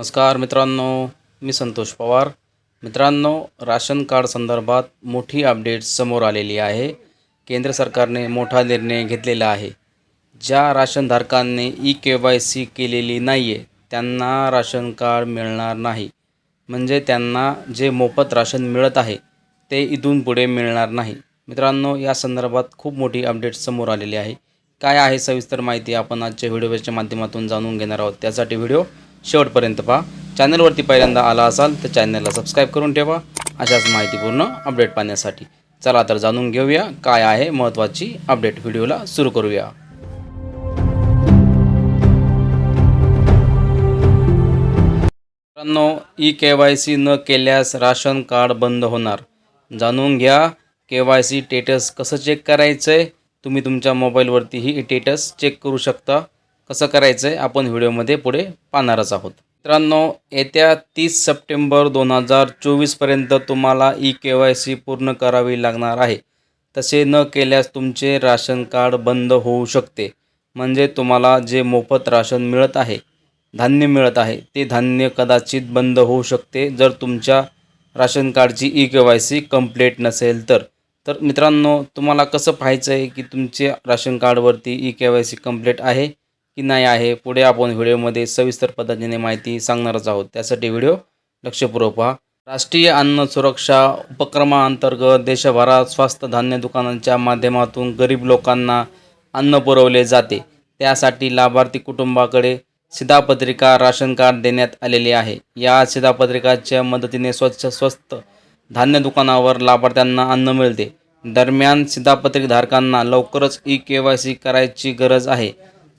नमस्कार मित्रांनो मी संतोष पवार. मित्रांनो राशन कार्ड संदर्भात मोठी अपडेट समोर आलेली आहे. केंद्र सरकारने मोठा निर्णय घेतलेला आहे. ज्या राशनधारकांनी ई के वाय सी केलेली नाही आहे त्यांना राशन कार्ड मिळणार नाही. म्हणजे त्यांना जे मोफत राशन मिळत आहे ते इथून पुढे मिळणार नाही. मित्रांनो या संदर्भात खूप मोठी अपडेट समोर आलेली आहे. काय आहे सविस्तर माहिती आपण आजच्या व्हिडिओच्या माध्यमातून जाणून घेणार आहोत. त्यासाठी व्हिडिओ शेवटपर्यंत पहा. चॅनलवरती पहिल्यांदा आला असाल तर चॅनलला सबस्क्राईब करून ठेवा. अशाच माहितीपूर्ण अपडेट पाहण्यासाठी. चला तर जाणून घेऊया काय आहे महत्त्वाची अपडेट व्हिडिओला सुरू करूया. मित्रांनो ई के वाय सी न केल्यास राशन कार्ड बंद होणार. जाणून घ्या के वाय सी टेटस कसं चेक करायचं आहे तुम्ही तुमच्या मोबाईलवरतीही टेटस चेक करू शकता. कसं करायचं आहे आपण व्हिडिओमध्ये पुढे पाहणारच आहोत. मित्रांनो येत्या तीस सप्टेंबर दोन हजार चोवीसपर्यंत तुम्हाला ई के वाय सी पूर्ण करावी लागणार आहे. तसे न केल्यास तुमचे राशन कार्ड बंद होऊ शकते. म्हणजे तुम्हाला जे मोफत राशन मिळत आहे धान्य मिळत आहे ते धान्य कदाचित बंद होऊ शकते. जर तुमच्या राशन कार्डची E K Y C complete नसेल तर. तर मित्रांनो तुम्हाला कसं पाहायचं आहे की तुमचे ration कार्डवरती E K Y C complete आहे? की नाही आहे पुढे आपण व्हिडिओमध्ये सविस्तर पद्धतीने माहिती सांगणारच आहोत. त्यासाठी व्हिडिओ लक्षपूर्वक पहा. राष्ट्रीय अन्न सुरक्षा उपक्रमाअंतर्गत देशभरात स्वस्त धान्य दुकानांच्या माध्यमातून गरीब लोकांना अन्न पुरवले जाते. त्यासाठी लाभार्थी कुटुंबाकडे शिधापत्रिका राशन कार्ड देण्यात आलेले आहे. या शिधापत्रिकाच्या मदतीने स्वच्छ स्वस्त धान्य दुकानावर लाभार्थ्यांना अन्न मिळते. दरम्यान शिधापत्रिकधारकांना लवकरच ई के वाय सी करायची गरज आहे.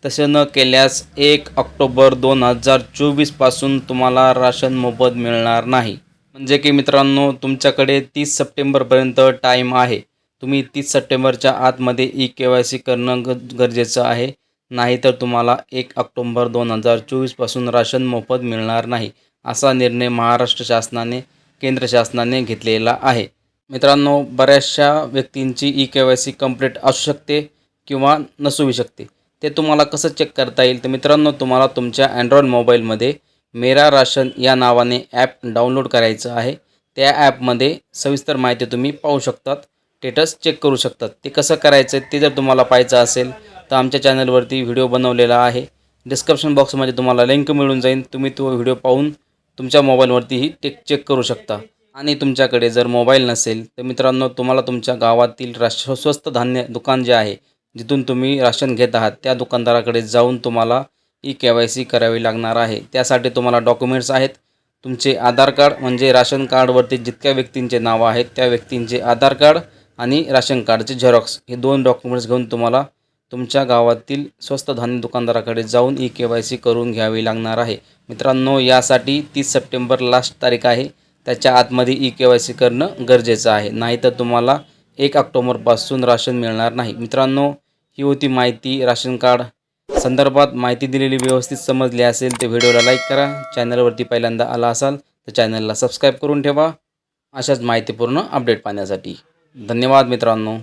तसे न केल्यास एक ऑक्टोबर दोन हजार चोवीसपासून तुम्हाला राशन मोफत मिळणार नाही. म्हणजे की मित्रांनो तुमच्याकडे तीस सप्टेंबरपर्यंत टाईम आहे. तुम्ही तीस सप्टेंबरच्या आतमध्ये ई के वाय सी करणं ग गरजेचं आहे. नाहीतर तुम्हाला एक ऑक्टोंबर दोन हजार चोवीसपासून राशन मोफत मिळणार नाही असा निर्णय महाराष्ट्र शासनाने केंद्र शासनाने घेतलेला आहे. मित्रांनो बऱ्याचशा व्यक्तींची E K Y C complete असू शकते किंवा नसूही शकते. ते तुम्हाला कसं चेक करता येईल? तर मित्रांनो तुम्हाला तुमच्या अँड्रॉइड मोबाईलमध्ये मेरा राशन या नावाने ॲप डाउनलोड करायचं आहे. त्या ॲपमध्ये सविस्तर माहिती तुम्ही पाहू शकतात स्टेटस चेक करू शकतात. ते कसं करायचं ते जर तुम्हाला पाहायचं असेल तर आमच्या चॅनलवरती व्हिडिओ बनवलेला आहे. डिस्क्रिप्शन बॉक्समध्ये तुम्हाला लिंक मिळून जाईल. तुम्ही तो व्हिडिओ पाहून तुमच्या मोबाईलवरतीही टेक चेक करू शकता. आणि तुमच्याकडे जर मोबाईल नसेल तर मित्रांनो तुम्हाला तुमच्या गावातील राश स्वस्त धान्य दुकान जे आहे जिथून तुम्ही राशन घेत आहात त्या दुकानदाराकडे जाऊन तुम्हाला ई के वाय सी करावी लागणार आहे. त्यासाठी तुम्हाला डॉक्युमेंट्स आहेत. तुमचे आधार कार्ड म्हणजे राशन कार्डवरती जितक्या व्यक्तींचे नावं आहेत त्या व्यक्तींचे आधार कार्ड आणि राशन कार्डचे झेरॉक्स हे दोन डॉक्युमेंट्स घेऊन तुम्हाला तुमच्या गावातील स्वस्त धान्य दुकानदाराकडे जाऊन ई के वाय सी करून घ्यावी लागणार आहे. मित्रांनो यासाठी तीस सप्टेंबर लास्ट तारीख आहे. त्याच्या आतमध्ये ई के वाय सी करणं गरजेचं आहे. नाहीतर तुम्हाला एक ऑक्टोबरपासून राशन मिळणार नाही. मित्रांनो ही होती माहिती राशन कार्ड संदर्भात. माहिती दिलेली व्यवस्थित समजली असेल तर व्हिडिओला लाईक करा. चॅनलवरती पहिल्यांदा आला असाल तर चॅनलला सबस्क्राईब करून ठेवा. अशाच माहितीपूर्ण अपडेट पाहण्यासाठी. धन्यवाद मित्रांनो.